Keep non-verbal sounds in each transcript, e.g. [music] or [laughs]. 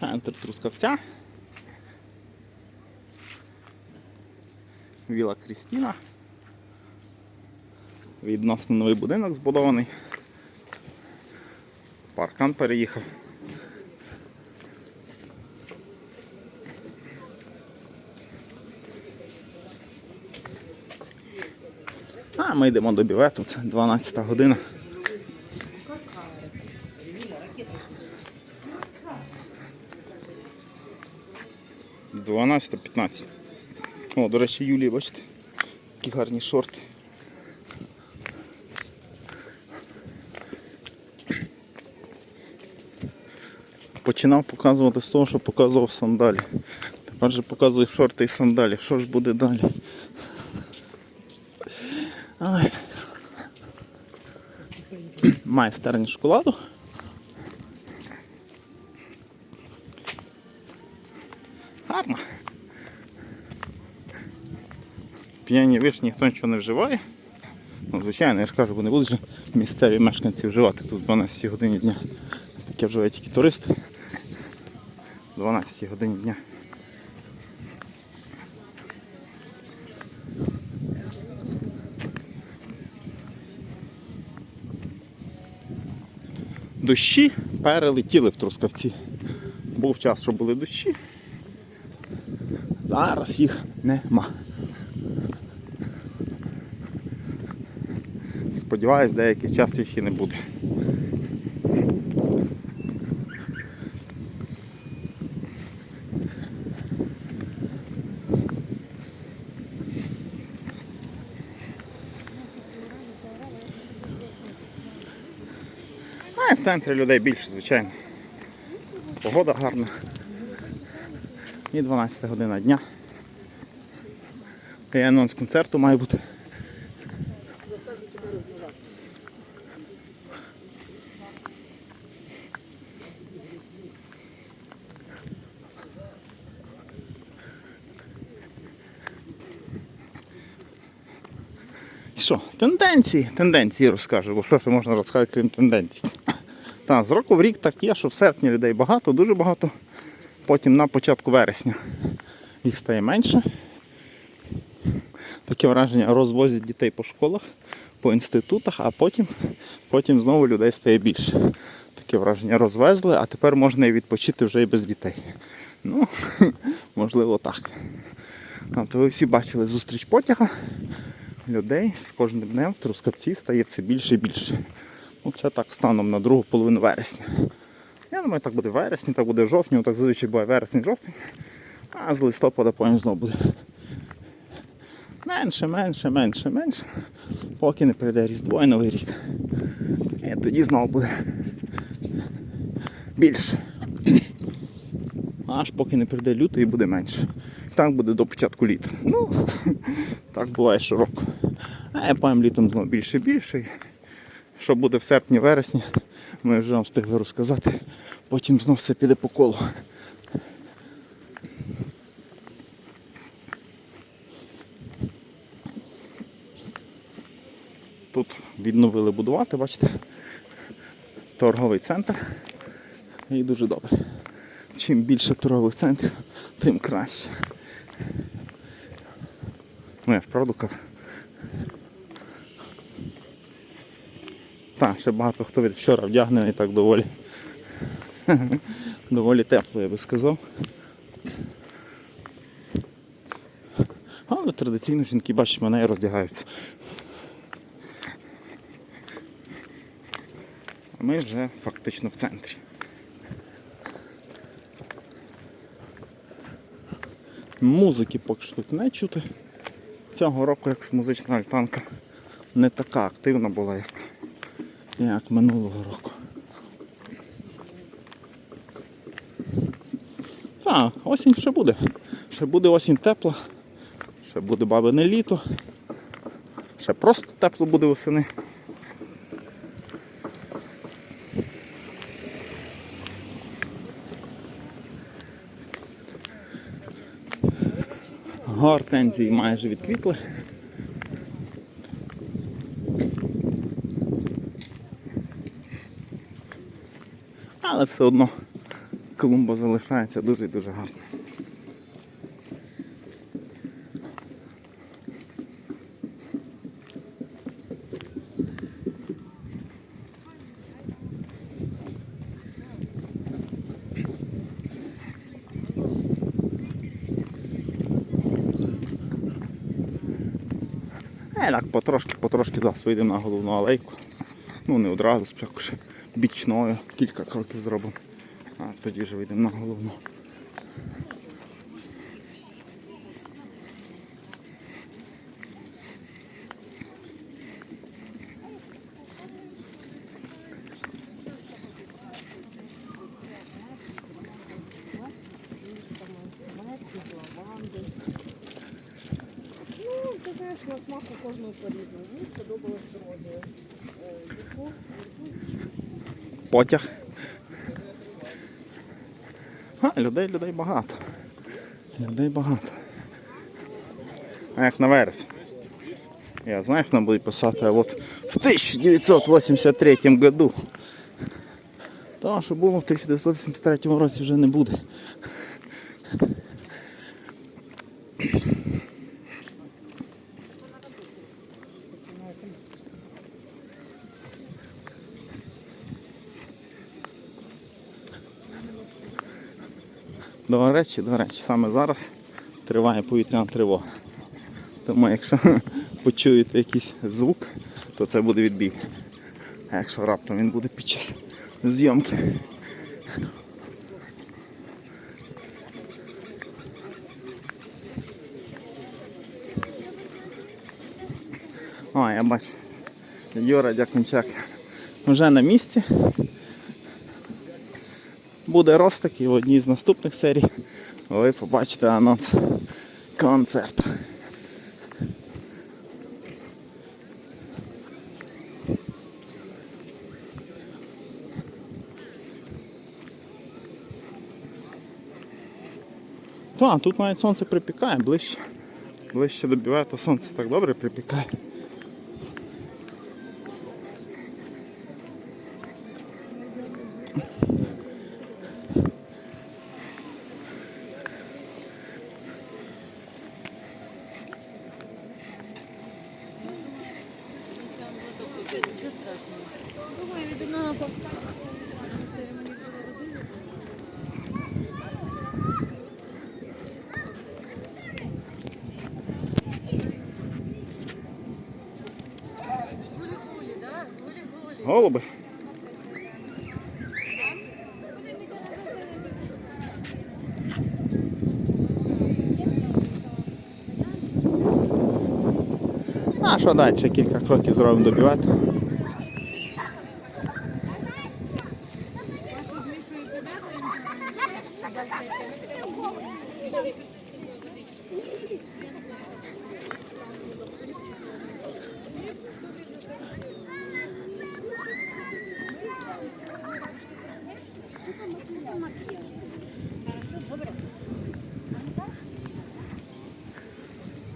Центр Трускавця. Віла Крістіна. Відносно новий будинок збудований. Паркан переїхав. А ми йдемо до бівету, це 12 година. Дванадцята 15. О, до речі, Юлії, бачите, які гарні шорти. Починав показувати з того, що показував сандалі. Тепер же показую шорти і сандалі. Що ж буде далі? Ай. Майстерня шоколаду. П'яні вишні ніхто нічого не вживає. Ну, звичайно, я ж кажу, бо не будуть місцеві мешканці вживати тут в 12 годині дня. Таке вживають тільки туристи. В 12 годині дня. Дощі перелетіли в Трускавці. Був час, що були дощі. Зараз їх нема. Сподіваюсь, деякий час їх і не буде. А і в центрі людей більше, звичайно. Погода гарна. І 12 година дня. І анонс концерту має бути. Що, тенденції? Тенденції розкажу, бо що ще можна розказати, крім тенденцій. Так, з року в рік так є, що в серпні людей багато, дуже багато. Потім на початку вересня їх стає менше. Таке враження розвозять дітей по школах, по інститутах, а потім, потім знову людей стає більше. Таке враження розвезли, а тепер можна і відпочити вже і без дітей. Ну, [laughs] можливо, так. То ви всі бачили зустріч потяга. Людей з кожним днем в Трускавці стає все більше і більше. Ну, це так станом на другу половину вересня. Я думаю, так буде в вересні, так буде в жовтні, так зазвичай буває вересень, жовтень. А з листопада потім знову буде. Менше, менше, менше, менше. Поки не прийде Різдво і Новий рік. І тоді знову буде більше. Аж поки не прийде лютий і буде менше. Так буде до початку літа. Ну, так буває щороку. А я потім літом знову більше і більше. Що буде в серпні-вересні, ми вже вам встигли розказати. Потім знов все піде по колу. Тут відновили будувати, бачите, торговий центр. І дуже добре. Чим більше торгових центрів, тим краще. Ну я ж правду. Так, ще багато хто від вчора вдягнений так доволі. [laughs] доволі тепло, я би сказав. Але традиційно жінки, бачиш, мене і роздягаються. Ми вже фактично в центрі. Музики поки що тут не чути. Цього року як музична альтанка не така активна була, як, як минулого року. Так, осінь ще буде. Ще буде осінь тепла, ще буде бабине літо, ще просто тепло буде восени. Гортензії майже відквітли. Але все одно клумба залишається дуже і дуже гарно. Е, так потрошки, потрошки зараз вийдемо на головну алейку. Ну не одразу, спочатку ще бічною, кілька кроків зробимо. А тоді вже вийдемо на головну. На смак кожного по-різному. Мені сподобалось. Е, вірку. Потяг. А, людей, людей багато. Людей багато. А як на верес. Я знаю, що нам буде писати, а от в 1983 году. Та, що було в 1983 році вже не буде. До речі, до речі, саме зараз триває повітряна тривога. Тому якщо [laughs] почуєте якийсь звук, то це буде відбій. А якщо раптом він буде під час зйомки. А, я бачу. Юра Дякунчак вже на місці. Буде ростик і в одній з наступних серій ви побачите анонс концерту. Так, тут навіть сонце припікає ближче. Ближче до біве, то сонце так добре припікає. Нічого страшного. А що далі? Ще кілька кроків зробимо до бювету.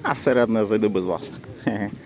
А середне зайду без вас. Хе-хе. [laughs]